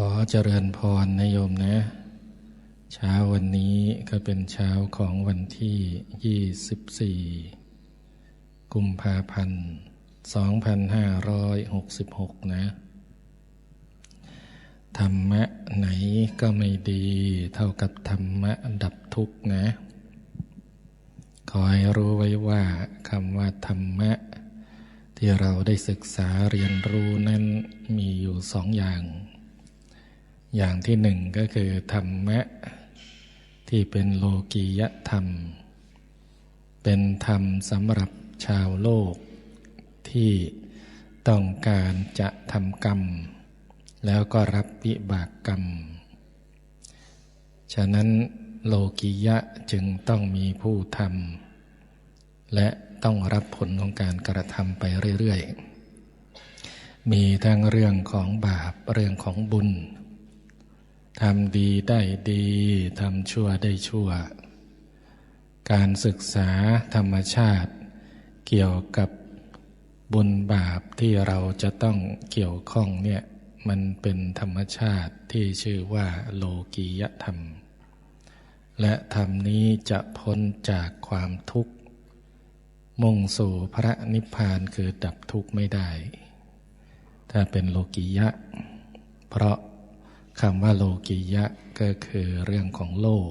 ขอเจริญพรนะโยมนะ เช้าวันนี้ก็เป็นเช้าของวันที่ 24 กุมภาพันธ์ 2566 นะ ธรรมะไหนก็ไม่ดีเท่ากับธรรมะดับทุกข์นะ ขอให้รู้ไว้ว่าคำว่าธรรมะ ที่เราได้ศึกษาเรียนรู้นั้นมีอยู่สองอย่าง อย่างที่หนึ่งก็คือธรรมะที่เป็นโลกียธรรม เป็นธรรมสำหรับชาวโลก ที่ต้องการจะทำกรรม แล้วก็รับวิบากกรรม ฉะนั้นโลกียะจึงต้องมีผู้ทำและต้องรับผลของการกระทำไปเรื่อย ๆ มีทั้งเรื่องของบาปเรื่องของบุญ ทำดีได้ดี ทำชั่วได้ชั่ว การศึกษาธรรมชาติ เกี่ยวกับบุญบาปที่เราจะต้องเกี่ยวข้องเนี่ยมันเป็นธรรมชาติที่ชื่อว่าโลกียธรรม และธรรมนี้จะพ้นจากความทุกข์ มุ่งสู่พระนิพพานคือดับทุกข์ไม่ได้ ถ้าเป็นโลกียะ เพราะ คำว่าโลกียะก็คือเรื่องของโลก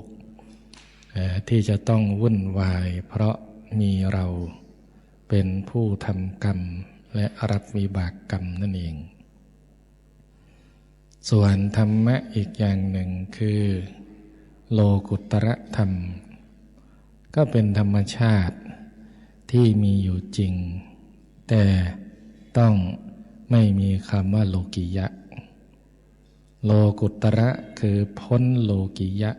ที่จะต้องวุ่นวายเพราะมีเราเป็นผู้ทำกรรมและรับวิบากกรรมนั่นเอง ส่วนธรรมะอีกอย่างหนึ่งคือ โลกุตระธรรม ก็เป็นธรรมชาติที่มีอยู่จริง แต่ต้องไม่มีคำว่าโลกิยะ โลกุตระคือพ้นโลกิยะ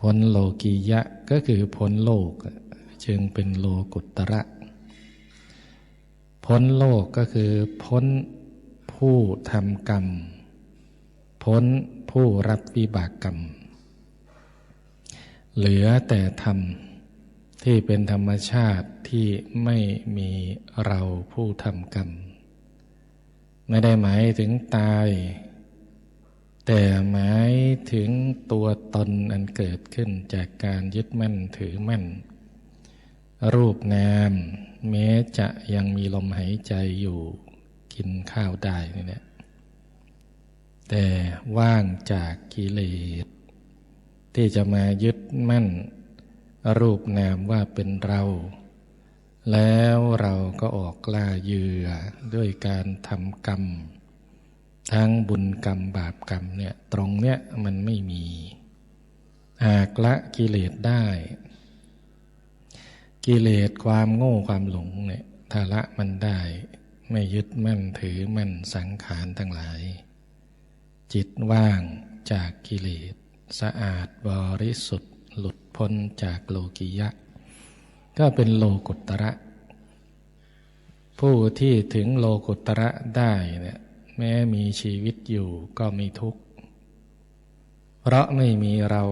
พ้นโลกิยะก็คือพ้นโลก จึงเป็นโลกุตระ พ้นโลกก็คือพ้นผู้ทำกรรม พ้นผู้รับวิบากกรรม เหลือแต่ธรรมที่เป็นธรรมชาติที่ไม่มีเราผู้ทำกรรม ไม่ได้หมายถึงตาย แต่หมายถึงตัวตนอันเกิดขึ้นจากการยึดมั่นถือมั่น รูปนามแม้จะยังมีลมหายใจอยู่กินข้าวได้นี่แหละแต่ว่างจากกิเลสที่จะมายึดมั่น รูปนามว่าเป็นเรา แล้วเราก็ออกล่าเหยื่อด้วยการทำกรรม ทั้งบุญกรรมบาปกรรมเนี่ยตรงเนี้ยมันไม่มีหากละกิเลสได้ กิเลสความโง่ความหลงเนี่ยถ้าละมันได้ ไม่ยึดมั่นถือมั่นสังขารทั้งหลาย จิตว่างจากกิเลสสะอาดบริสุทธิ์ หลุดพ้นจากโลกิยะ ก็เป็นโลกุตระ ผู้ที่ถึงโลกุตระได้เนี่ย แม้มีชีวิตอยู่ก็ม่ทุกข์ เพราะไม่มีเรา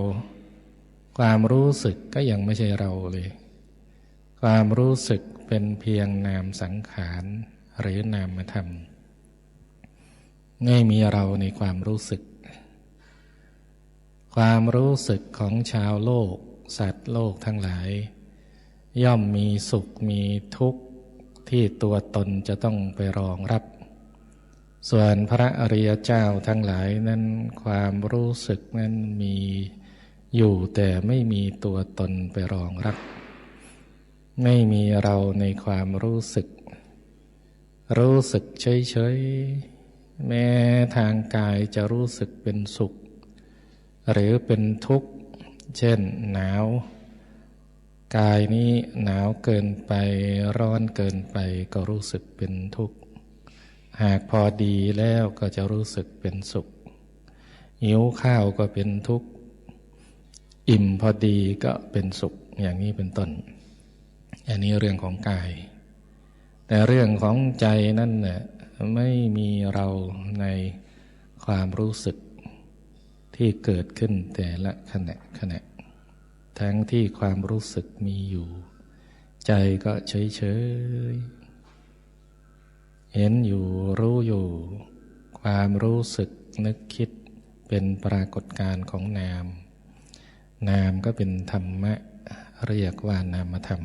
ความรู้สึกก็ยังไม่ใช่เราเลย ความรู้สึกเป็นเพียงนามสังขารหรือนามธรรม ไม่มีเราในความรู้สึก ความรู้สึกของชาวโลก สัตว์โลกทั้งหลาย ย่อมมีสุขมีทุกข์ที่ตัวตนจะต้องไปรองรับ ส่วนพระอริยเจ้าทั้งหลายนั้นความรู้สึกนั้นมีอยู่แต่ไม่มีตัวตนไปรองรับ ไม่มีเราในความรู้สึก รู้สึกเฉยๆ แม้ทางกายจะรู้สึกเป็นสุข หรือเป็นทุกข์ เช่นหนาว กายนี้หนาวเกินไปร้อนเกินไปก็รู้สึกเป็นทุกข์ หากพอดีแล้วก็จะรู้สึกเป็นสุข หิวข้าวก็เป็นทุกข์ อิ่มพอดีก็เป็นสุขอย่างนี้เป็นต้น อันนี้เรื่องของกาย แต่เรื่องของใจนั่นเนี่ยไม่มีเราในความรู้สึกที่เกิดขึ้นแต่ละขณะขณะ ทั้งที่ความรู้สึกมีอยู่ ใจก็เฉยเฉย เห็นอยู่รู้อยู่ ความรู้สึกนึกคิดเป็นปรากฏการณ์ของนาม นามก็เป็นธรรมะ เรียกว่านามธรรม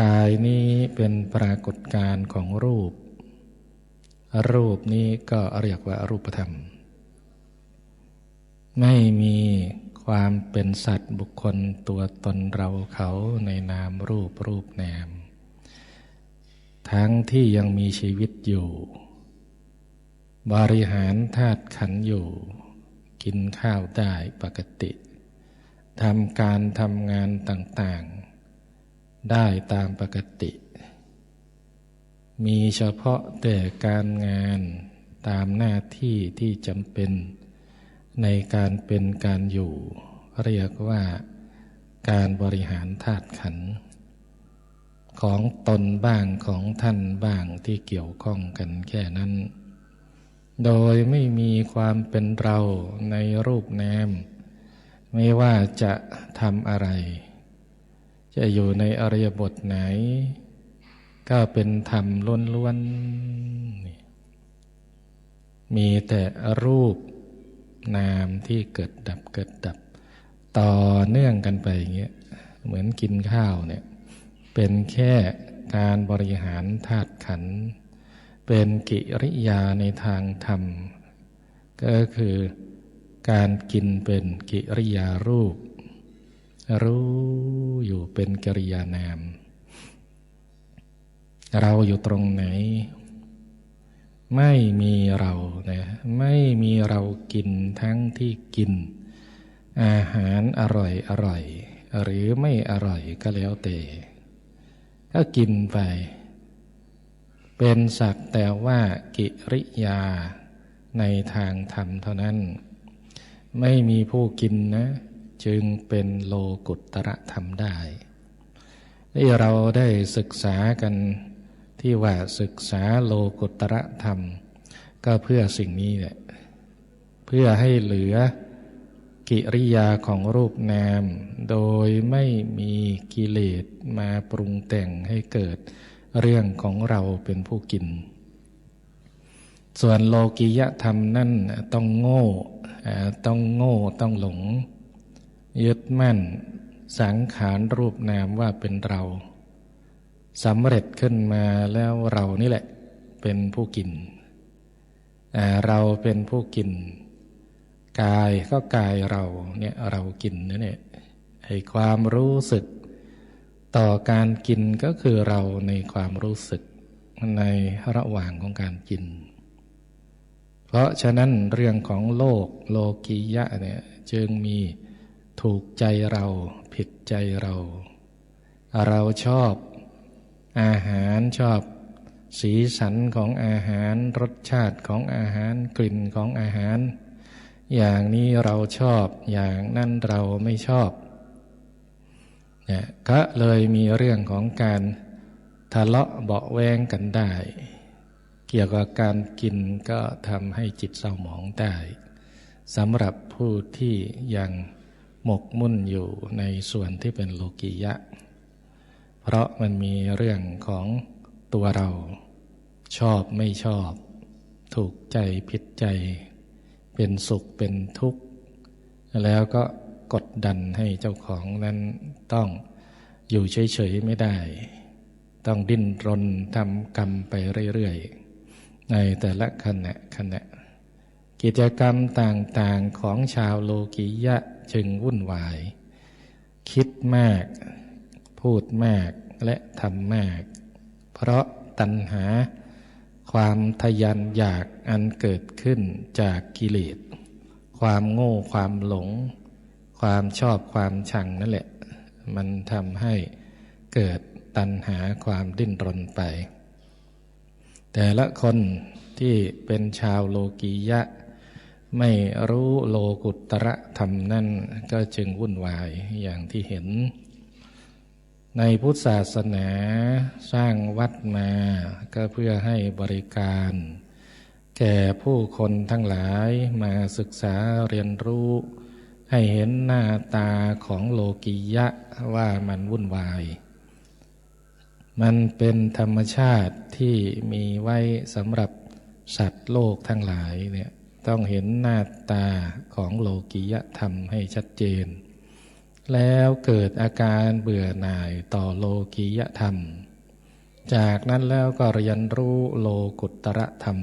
กายนี้เป็นปรากฏการณ์ของรูป รูปนี้ก็เรียกว่ารูปธรรม ไม่มีความเป็นสัตว์บุคคลตัวตนเราเขาในนามรูปรูปนาม ทั้งที่ยังมีชีวิตอยู่ บริหารธาตุขันอยู่ กินข้าวได้ปกติทำการทำงานต่างๆ ได้ตามปกติ มีเฉพาะแต่การงานตามหน้าที่ที่จำเป็น ในการเป็นการอยู่ เรียกว่าการบริหารธาตุขันธ์ ของตนบ้างของท่านบ้างที่เกี่ยวข้องกันแค่นั้น โดยไม่มีความเป็นเราในรูปนามไม่ว่าจะทำอะไร จะอยู่ในอริยบทไหน ก็เป็นธรรมล้วนๆ มีแต่รูปนามที่เกิดดับเกิดดับ ต่อเนื่องกันไปอย่างเงี้ยเหมือนกินข้าวเนี่ย เป็นแค่การบริหารธาตุขัน เป็นกิริยาในทางธรรม ก็คือการกินเป็นกิริยารูป รู้อยู่เป็นกิริยานาม เราอยู่ตรงไหน ไม่มีเรานะไม่มีเรากินทั้งที่กิน อาหารอร่อยอร่อย หรือไม่อร่อยก็แล้วแต่ ก็กินไป เป็นสักแต่ว่ากิริยาในทางธรรมเท่านั้น ไม่มีผู้กินนะ จึงเป็นโลกุตระธรรมได้ที่เราได้ศึกษากันที่ว่าศึกษาโลกุตระธรรม ก็เพื่อสิ่งนี้แหละเพื่อให้เหลือ กิริยาของรูปนาม โดยไม่มีกิเลสมาปรุงแต่งให้เกิดเรื่องของเราเป็นผู้กิน ส่วนโลกิยธรรมนั่นต้องโง่ต้องโง่ต้องหลง ยึดมั่นสังขารรูปนามว่าเป็นเราสำเร็จขึ้นมาแล้วเรานี่แหละเป็นผู้กิน เราเป็นผู้กิน กายก็กายเราเนี่ยเรากินนี่เนี่ยให้ความรู้สึก ต่อการกินก็คือเราในความรู้สึกในระหว่างของการกิน เพราะฉะนั้นเรื่องของโลกโลกียะเนี่ยจึงมีถูกใจเราผิดใจเรา เราชอบอาหารชอบสีสันของอาหารรสชาติของอาหารกลิ่นของอาหาร อย่างนี้เราชอบ อย่างนั้นเราไม่ชอบเนี่ยก็เลยมีเรื่องของการทะเลาะเบาแวงกันได้ เกี่ยวกับการกินก็ทำให้จิตเศร้าหมองได้สำหรับผู้ที่ยังหมกมุ่นอยู่ในส่วนที่เป็นโลกียะ เพราะมันมีเรื่องของตัวเราชอบไม่ชอบ ถูกใจผิดใจ เป็นสุขเป็นทุกข์ แล้วก็กดดันให้เจ้าของนั้นต้องอยู่เฉยๆไม่ได้ ต้องดิ้นรนทำกรรมไปเรื่อยๆ ในแต่ละขณะขณะ กิจกรรมต่างๆของชาวโลกียะจึงวุ่นวาย คิดมาก พูดมากและทำมาก เพราะตัณหา ความทยันอยากอันเกิดขึ้นจากกิเลส ความโง่ความหลง ความชอบความชังนั่นแหละ มันทำให้เกิดตัณหาความดิ้นรนไป แต่ละคนที่เป็นชาวโลกียะ ไม่รู้โลกุตระธรรมนั่นก็จึงวุ่นวายอย่างที่เห็น ในพุทธศาสนาสร้างวัดมาก็เพื่อให้บริการ แก่ผู้คนทั้งหลายมาศึกษาเรียนรู้ ให้เห็นหน้าตาของโลกียะว่ามันวุ่นวาย มันเป็นธรรมชาติที่มีไว้สำหรับสัตว์โลกทั้งหลายเนี่ยต้องเห็นหน้าตาของโลกิยธรรมให้ชัดเจน แล้วเกิดอาการเบื่อหน่ายต่อโลกิยธรรม จากนั้นแล้วก็เรียนรู้โลกุตระธรรม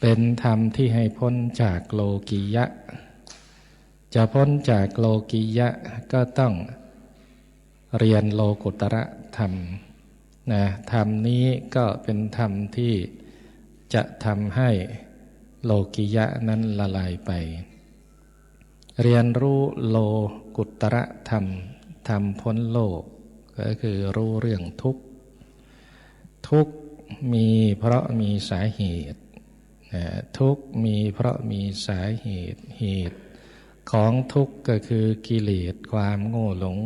เป็นธรรมที่ให้พ้นจากโลกิยะ จะพ้นจากโลกิยะก็ต้องเรียนโลกุตระธรรมนะธรรมนี้ก็เป็นธรรมที่จะทำให้โลกิยะนั้นละลายไป เรียนรู้โลกุตระธรรมทำพ้นโลก ก็คือรู้เรื่องทุกข์ ทุกข์มีเพราะมีสาเหตุทุกข์มีเพราะมีสาเหตุเหตุ ของทุกข์ก็คือกิเลสความโง่หลง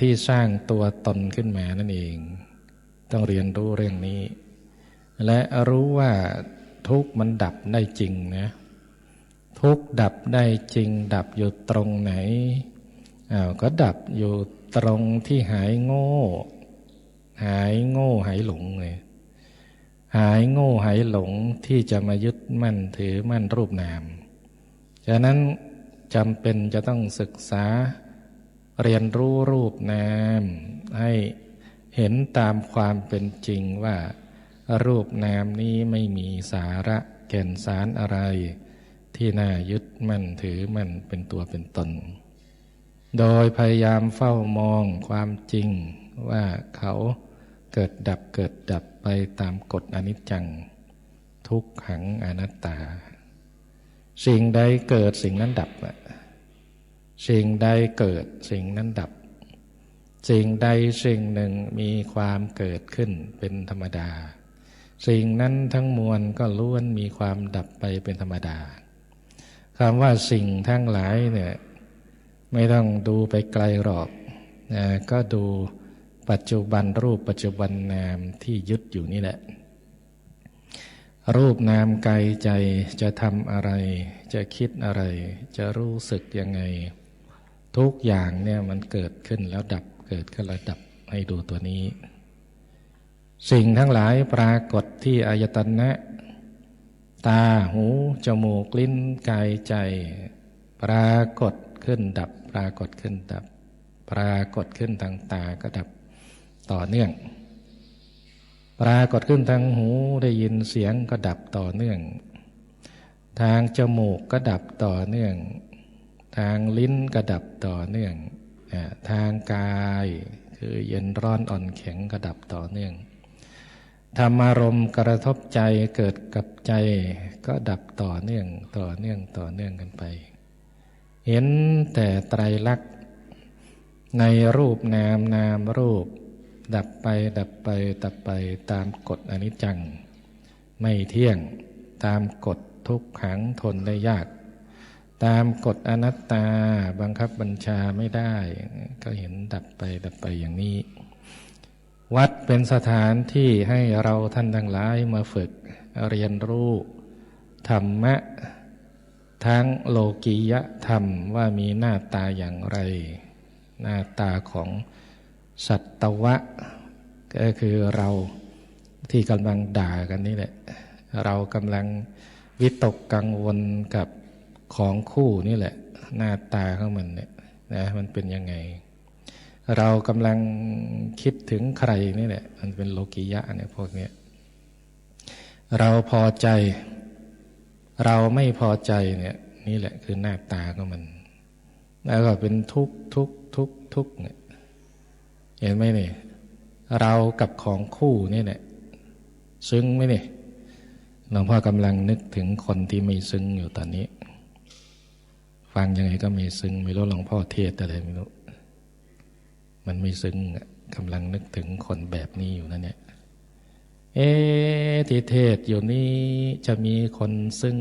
ที่สร้างตัวตนขึ้นมานั่นเอง ต้องเรียนรู้เรื่องนี้ และรู้ว่าทุกข์มันดับได้จริงนะ ทุกดับได้จริงดับอยู่ตรงไหนอ้าวก็ดับอยู่ตรงที่หายโง่ หายโง่หายหลงเลยหายโง่หายหลงที่จะมายึดมั่นถือมั่นรูปนาม ฉะนั้นจำเป็นจะต้องศึกษาเรียนรู้รูปนาม ให้เห็นตามความเป็นจริงว่า รูปนามนี้ไม่มีสาระแก่นสารอะไร ที่น่ายึดมั่นถือมั่นเป็นตัวเป็นตน โดยพยายามเฝ้ามองความจริงว่าเขาเกิดดับเกิดดับไปตามกฎอนิจจัง ทุกขังอนัตตา สิ่งใดเกิดสิ่งนั้นดับ สิ่งใดเกิดสิ่งนั้นดับ สิ่งใดสิ่งหนึ่งมีความเกิดขึ้นเป็นธรรมดา สิ่งนั้นทั้งมวลก็ล้วนมีความดับไปเป็นธรรมดา คำว่าสิ่งทั้งหลายเนี่ยไม่ต้องดูไปไกลหรอกนะก็ดูปัจจุบันรูปปัจจุบันนามที่ยึดอยู่นี่แหละ รูปนามกายใจจะทำอะไร จะคิดอะไร จะรู้สึกยังไง ทุกอย่างเนี่ยมันเกิดขึ้นแล้วดับเกิดขึ้นแล้วดับให้ดูตัวนี้ สิ่งทั้งหลายปรากฏที่อายตนะ ตาหู จมูก ลิ้นกายใจ ปรากฏขึ้นดับ ปรากฏขึ้นดับ ปรากฏขึ้นทางตาก็ดับต่อเนื่อง ปรากฏขึ้นทางหูได้ยินเสียงก็ดับต่อเนื่อง ทางจมูกก็ดับต่อเนื่อง ทางลิ้นกระดับต่อเนื่อง ทางกายคือเย็นร้อนอ่อนแข็งกระดับต่อเนื่อง ธรรมารมณ์กระทบใจเกิดกับใจ ก็ดับต่อเนื่องต่อเนื่องต่อเนื่องกันไป เห็นแต่ไตรลักษณ์ในรูปนามนามรูป ดับไปดับไปดับไปตามกฎอนิจจัง ไม่เที่ยงตามกฎทุกขังทนได้ยาก ตามกฎอนัตตาบังคับบัญชาไม่ได้ ก็เห็นดับไปดับไปอย่างนี้ วัดเป็นสถานที่ให้เราท่านทั้งหลายมาฝึกเรียนรู้ธรรมะ ทั้งโลกียธรรมว่ามีหน้าตาอย่างไร หน้าตาของสัตวะ ก็คือเราที่กำลังด่ากันนี่แหละ เรากำลังวิตกกังวลกับของคู่นี่แหละ หน้าตาของมันเนี่ยนะมันเป็นยังไง เรากำลังคิดถึงใครนี่แหละมันเป็นโลกิยะเนี่ยพวกเนี้ยเราพอใจ เราไม่พอใจเนี่ย นี่แหละคือหน้าตาของมัน แล้วก็เป็นทุกทุกทุกทุกเนี่ยเห็นไหมเนี่ยเรากับของคู่นี่แหละซึ้งไหมเนี่ยหลวงพ่อกำลังนึกถึงคนที่ไม่ซึ้งอยู่ตอนนี้ ฟังยังไงก็ไม่ซึ้งไม่รู้หลวงพ่อเทศอะไรไม่รู้ มันไม่ซึ้งกำลังนึกถึงคนแบบนี้อยู่นั่นเนี่ย เอ๊ที่เทศอยู่นี้จะมีคนซึ้ง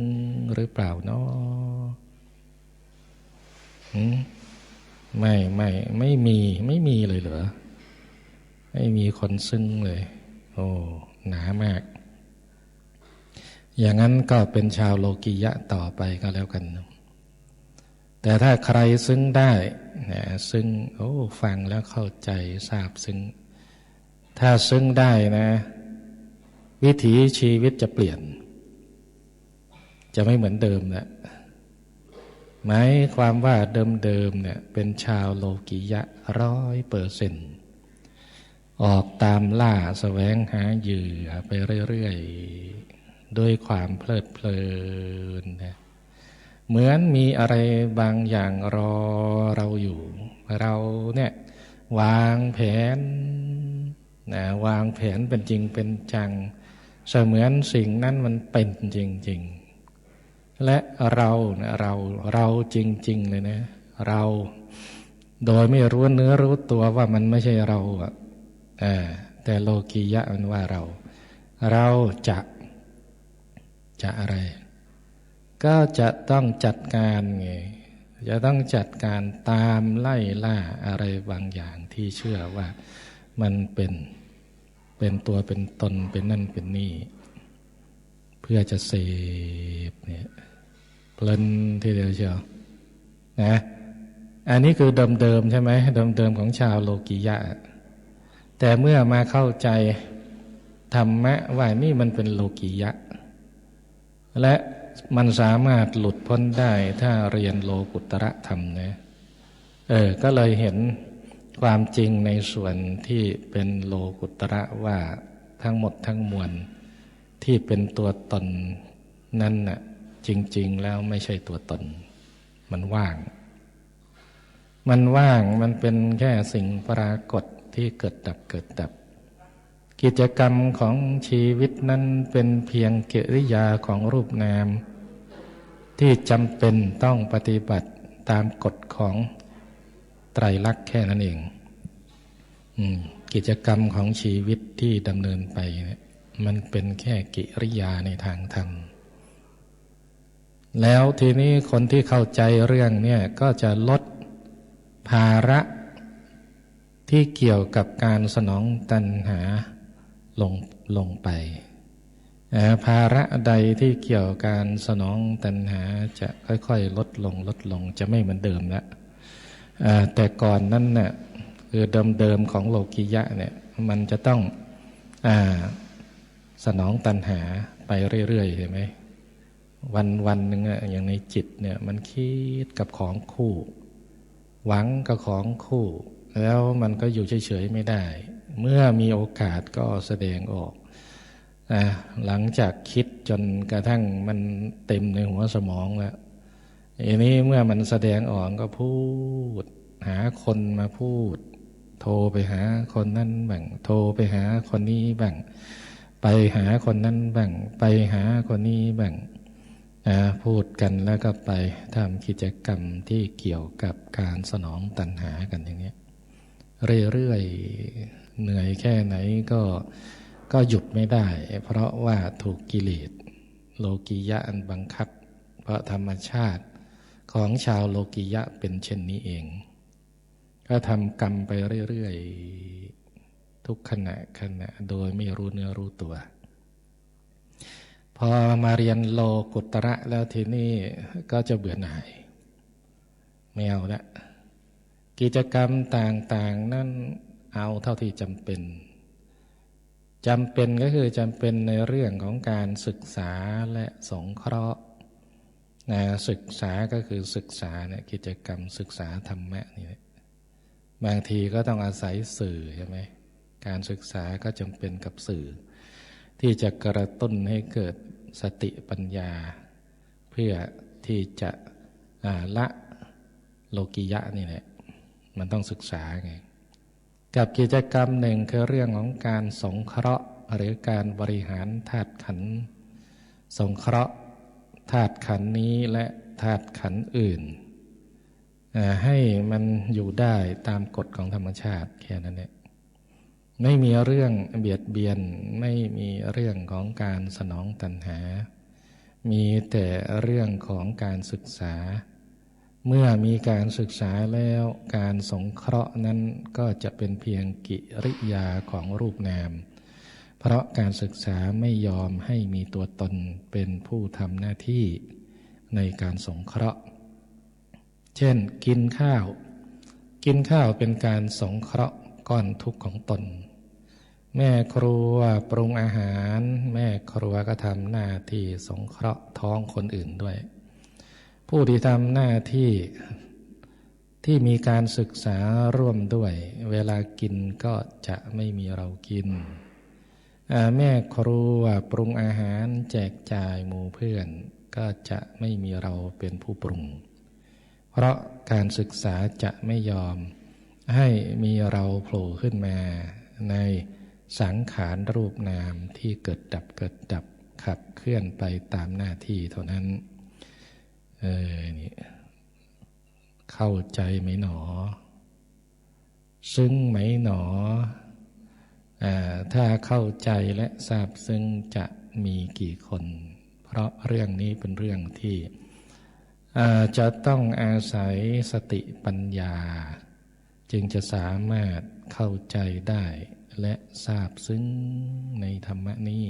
หรือเปล่าเนาะไม่ไม่ไม่มีไม่มีเลยเหรอไม่มีคนซึ้งเลย โอ้หนามาก อย่างนั้นก็เป็นชาวโลกิยะต่อไปก็แล้วกัน แต่ถ้าใครซึ้งได้นะซึ้งโอ้ฟังแล้วเข้าใจทราบซึ้ง ถ้าซึ้งได้นะ วิถีชีวิตจะเปลี่ยน จะไม่เหมือนเดิมนะหมายความว่าเดิมๆเนี่ยเป็นชาวโลกิยะร้อยเปอร์เซนต์ออกตามล่าสแสวงหาเหยื่อไปเรื่อย ๆ ด้วยความเพลิดเพลินนะ เหมือนมีอะไรบางอย่างรอเราอยู่ เราเนี่ยวางแผนนะวางแผนเป็นจริงเป็นจัง เสมือนสิ่งนั้นมันเป็นจริง ๆ และเรานะเราเราจริง ๆ เลยนะ เรา โดยไม่รู้เนื้อรู้ตัวว่ามันไม่ใช่เราอะแต่โลกียะมันว่าเรา เราจะจะอะไร ก็จะต้องจัดการไงจะต้องจัดการตามไล่ล่าอะไรบางอย่างที่เชื่อว่ามันเป็นเป็นตัวเป็นตนเป็นนั่นเป็นนี่ เพื่อจะเสพเนี่ยเพลินทีเดียวเชียวนะอันนี้คือเดิมๆใช่ไหมเดิมๆของชาวโลกียะ แต่เมื่อมาเข้าใจธรรมะว่านี่มันเป็นโลกียะ และ มันสามารถหลุดพ้นได้ถ้าเรียนโลกุตระธรรมนะเออ ก็เลยเห็นความจริงในส่วนที่เป็นโลกุตระว่าทั้งหมดทั้งมวลที่เป็นตัวตนนั่นน่ะจริง ๆ แล้วไม่ใช่ตัวตน มันว่าง มันว่างมันเป็นแค่สิ่งปรากฏที่เกิดดับเกิดดับ กิจกรรมของชีวิตนั้นเป็นเพียงกิริยาของรูปนาม ที่จำเป็นต้องปฏิบัติตามกฎของไตรลักษณ์แค่นั้นเองกิจกรรมของชีวิตที่ดำเนินไปเนี่ยมันเป็นแค่กิริยาในทางธรรม แล้วทีนี้คนที่เข้าใจเรื่องเนี่ยก็จะลดภาระที่เกี่ยวกับการสนองตัณหา ลงลงไป ภาระใดที่เกี่ยวกับการสนองตัณหาจะค่อยๆ ลดลงลดลงจะไม่เหมือนเดิมแล้วแต่ก่อนนั้นเนี่ยคือเดิมๆของโลกิยะเนี่ยมันจะต้องอสนองตัณหาไปเรื่อยๆใช่ไหมวันวันหนึ่งอะอย่างในจิตเนี่ยมันคิดกับของคู่ หวังกับของคู่ แล้วมันก็อยู่เฉยๆไม่ได้ เมื่อมีโอกาสก็แสดงออกอหลังจากคิดจนกระทั่งมันเต็มในหัวสมองแล้วอันนี้เมื่อมันแสดงออกก็พูด หาคนมาพูด โทรไปหาคนนั้นบ้างโทรไปหาคนนี้บ้างไปหาคนนั้นบ้างไปหาคนนี้บ้างพูดกันแล้วก็ไปทำกิจกรรมที่เกี่ยวกับการสนองตัณหากันอย่างนี้เรื่อยๆ เหนื่อยแค่ไหนก็ก็หยุดไม่ได้ เพราะว่าถูกกิเลสโลกียะอันบังคับ เพราะธรรมชาติของชาวโลกิยะเป็นเช่นนี้เอง ก็ทำกรรมไปเรื่อยๆ ทุกขณะขณะโดยไม่รู้เนื้อรู้ตัว พอมาเรียนโลกุตระแล้วทีนี้ก็จะเบื่อหน่ายไม่เอาละกิจกรรมต่างๆ นั่น เอาเท่าที่จำเป็นจำเป็นก็คือจำเป็นในเรื่องของการศึกษาและสงเคราะห์นะศึกษาก็คือศึกษาเนี่ยกิจกรรมศึกษาธรรมะนี่บางทีก็ต้องอาศัยสื่อใช่ไหมการศึกษาก็จำเป็นกับสื่อ ที่จะกระตุ้นให้เกิดสติปัญญา เพื่อที่จะละโลกิยะนี่แหละมันต้องศึกษาไง กับกิจกรรมหนึ่งคือเรื่องของการสงเคราะห์หรือการบริหารธาตุขันสงเคราะห์ธาตุขันนี้และธาตุขันอื่น ให้มันอยู่ได้ตามกฎของธรรมชาติแค่นั้นเองไม่มีเรื่องเบียดเบียนไม่มีเรื่องของการสนองตัณหา มีแต่เรื่องของการศึกษา เมื่อมีการศึกษาแล้วการสงเคราะห์นั้นก็จะเป็นเพียงกิริยาของรูปนาม เพราะการศึกษาไม่ยอมให้มีตัวตนเป็นผู้ทำหน้าที่ในการสงเคราะห์ เช่น กินข้าว กินข้าวเป็นการสงเคราะห์ก้อนทุกข์ของตน แม่ครัวปรุงอาหาร แม่ครัวก็ทำหน้าที่สงเคราะห์ท้องคนอื่นด้วย ผู้ที่ทำหน้าที่ที่มีการศึกษาร่วมด้วย เวลากินก็จะไม่มีเรากิน แม่ครัวปรุงอาหารแจกจ่ายหมู่เพื่อน ก็จะไม่มีเราเป็นผู้ปรุง เพราะการศึกษาจะไม่ยอมให้มีเราโผล่ขึ้นมาในสังขารรูปนามที่เกิดดับเกิดดับขับเคลื่อนไปตามหน้าที่เท่านั้น เออนี่เข้าใจไหมหนอ ซึ้งไหมหนออถ้าเข้าใจและทราบซึ้งจะมีกี่คน เพราะเรื่องนี้เป็นเรื่องที่จะต้องอาศัยสติปัญญา จึงจะสามารถเข้าใจได้และทราบซึ้งในธรรมนี้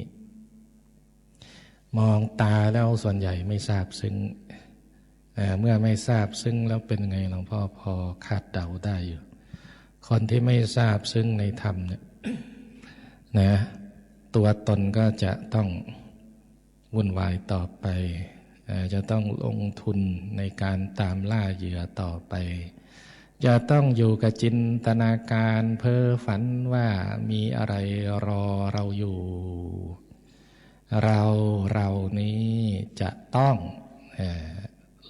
มองตาแล้วส่วนใหญ่ไม่ทราบซึ้ง เมื่อไม่ทราบซึ้งแล้วเป็นไงหลวงพ่อพอคาดเดาได้อยู่ คนที่ไม่ทราบซึ้งในธรรมเนี่ยนะตัวตนก็จะต้องวุ่นวายต่อไป จะต้องลงทุนในการตามล่าเหยื่อต่อไป จะต้องอยู่กับจินตนาการเพ้อฝันว่ามีอะไรรอเราอยู่ เราเรานี้จะต้อง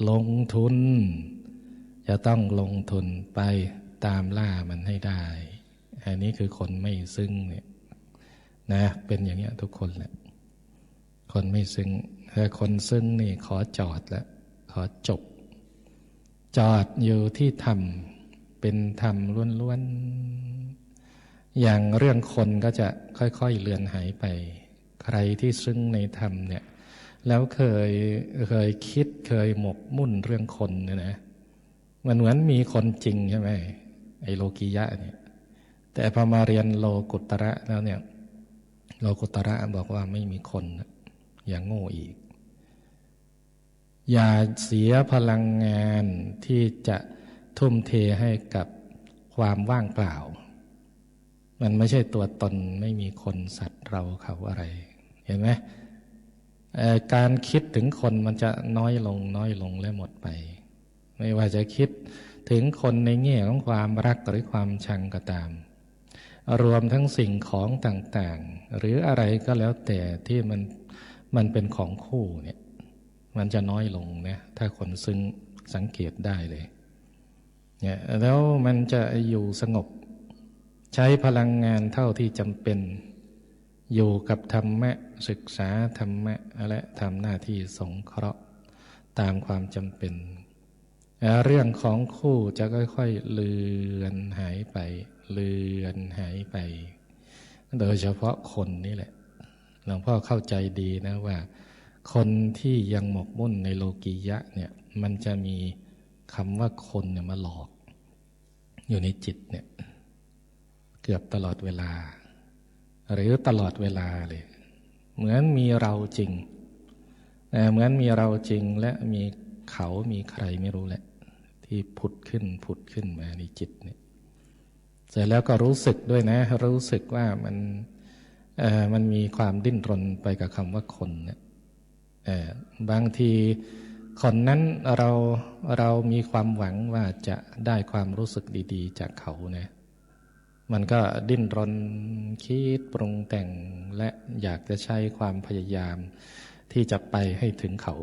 ลงทุน จะต้องลงทุนไปตามล่ามันให้ได้ อันนี้คือคนไม่ซึ้งเนี่ยนะเป็นอย่างนี้ยทุกคนแหละคนไม่ซึ้งแต่คนซึ้งนี่ขอจอดแล้วขอจบ จอดอยู่ที่ธรรมเป็นธรรมล้วนๆอย่างเรื่องคนก็จะค่อยๆเลือนหายไป ใครที่ซึ้งในธรรมเนี่ย แล้วเคยเคยคิดเคยหมกมุ่นเรื่องคนเนี่ยนะมันเหมือนมีคนจริงใช่ไหมไอโลกิยะเนี่ย แต่พอมาเรียนโลกุตระแล้วเนี่ย โลกุตระบอกว่าไม่มีคนอย่างโง่อีก อย่าเสียพลังงานที่จะทุ่มเทให้กับความว่างเปล่า มันไม่ใช่ตัวตนไม่มีคนสัตว์เราเขาอะไร เห็นไหม การคิดถึงคนมันจะน้อยลงน้อยลงและหมดไป ไม่ว่าจะคิดถึงคนในแง่ของความรักหรือความชังก็ตาม รวมทั้งสิ่งของต่างๆ หรืออะไรก็แล้วแต่ที่มันมันเป็นของคู่เนี่ยมันจะน้อยลงนะถ้าคนซึ้งสังเกตได้เลยเนี่ยแล้วมันจะอยู่สงบ ใช้พลังงานเท่าที่จำเป็น อยู่กับธรรมะ ศึกษาธรรมะ และทำหน้าที่สงเคราะห์ตามความจำเป็น เรื่องของคู่จะค่อยๆเลือนหายไป เลือนหายไป โดยเฉพาะคนนี่แหละ หลวงพ่อเข้าใจดีนะว่า คนที่ยังหมกมุ่นในโลกียะเนี่ยมันจะมีคำว่าคนเนี่ยมาหลอก อยู่ในจิตเนี่ย เกือบตลอดเวลา หรือตลอดเวลาเลย เหมือนมีเราจริง เหมือนมีเราจริงและมีเขามีใครไม่รู้แหละ ที่ผุดขึ้นผุดขึ้นมาในจิตเนี่ยเสร็จแล้วก็รู้สึกด้วยนะ รู้สึกว่ามันมันมีความดิ้นรนไปกับคำว่าคนเนี่ยบางทีคนนั้นเราเรามีความหวังว่าจะได้ความรู้สึกดี ๆ จากเขาเนี่ย มันก็ดิ้นรนคิดปรุงแต่งและอยากจะใช้ความพยายาม ที่จะไปให้ถึงเขา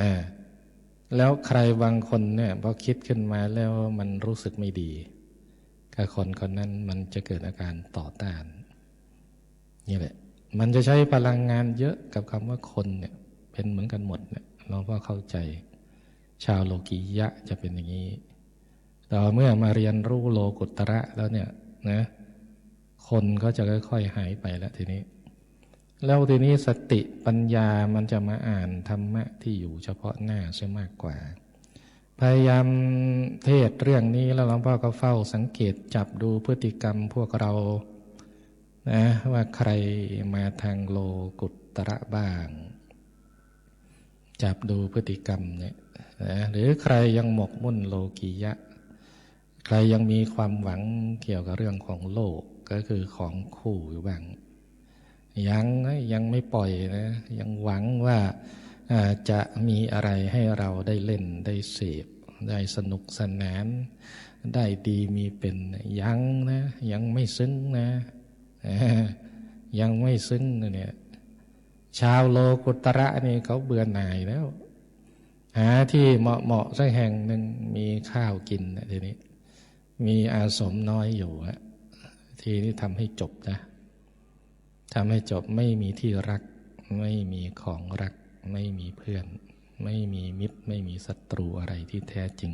อ่าแล้วใครบางคนเนี่ยพอคิดขึ้นมาแล้วมันรู้สึกไม่ดีกับคนคนนั้นมันจะเกิดอาการต่อต้าน นี่แหละ มันจะใช้พลังงานเยอะกับคำว่าคนเนี่ย เป็นเหมือนกันหมดเนี่ยเราก็เข้าใจ ชาวโลกียะจะเป็นอย่างนี้ แต่เมื่อมาเรียนรู้โลกุตระแล้วเนี่ยนะคนก็จะค่อยๆหายไปแล้วทีนี้ แล้วทีนี้สติปัญญามันจะมาอ่านธรรมะที่อยู่เฉพาะหน้าใช่มากกว่า พยายามเทศเรื่องนี้แล้วหลวงพ่อก็เฝ้าสังเกตจับดูพฤติกรรมพวกเรานะว่าใครมาทางโลกุตระบ้าง จับดูพฤติกรรมเนี่ยนะหรือใครยังหมกมุ่นโลกียะ ใครยังมีความหวังเกี่ยวกับเรื่องของโลกก็คือของคู่อยู่บ้าง ยังยังไม่ปล่อยนะ ยังหวังว่าจะมีอะไรให้เราได้เล่นได้เสพได้สนุกสนาน ได้ดีมีเป็นยังนะ ยังไม่ซึ้งนะ ยังไม่ซึ้งเนี่ยชาวโลกุตระนี่เขาเบื่อหน่ายแล้ว หาที่เหมาะเหมาะสักแห่งหนึ่งมีข้าวกินนะทีนี้ มีอาสมน้อยอยู่ฮะทีนี้ทำให้จบนะทำให้จบไม่มีที่รัก ไม่มีของรัก ไม่มีเพื่อน ไม่มีมิตร ไม่มีศัตรูอะไรที่แท้จริง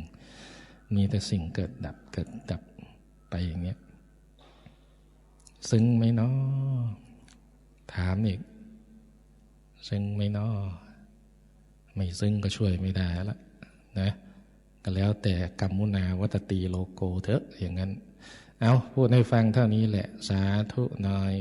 มีแต่สิ่งเกิดดับเกิดดับไปอย่างเงี้ยซึ้งไหมเนาะถามอีก ซึ้งไหมเนาะไม่ซึ้งก็ช่วยไม่ได้ละนะ ก็แล้วแต่กรรมุนาวัตตีโลโกเถอะอย่างนั้น เอาพูดให้ฟังเท่านี้แหละ สาธุหน่อย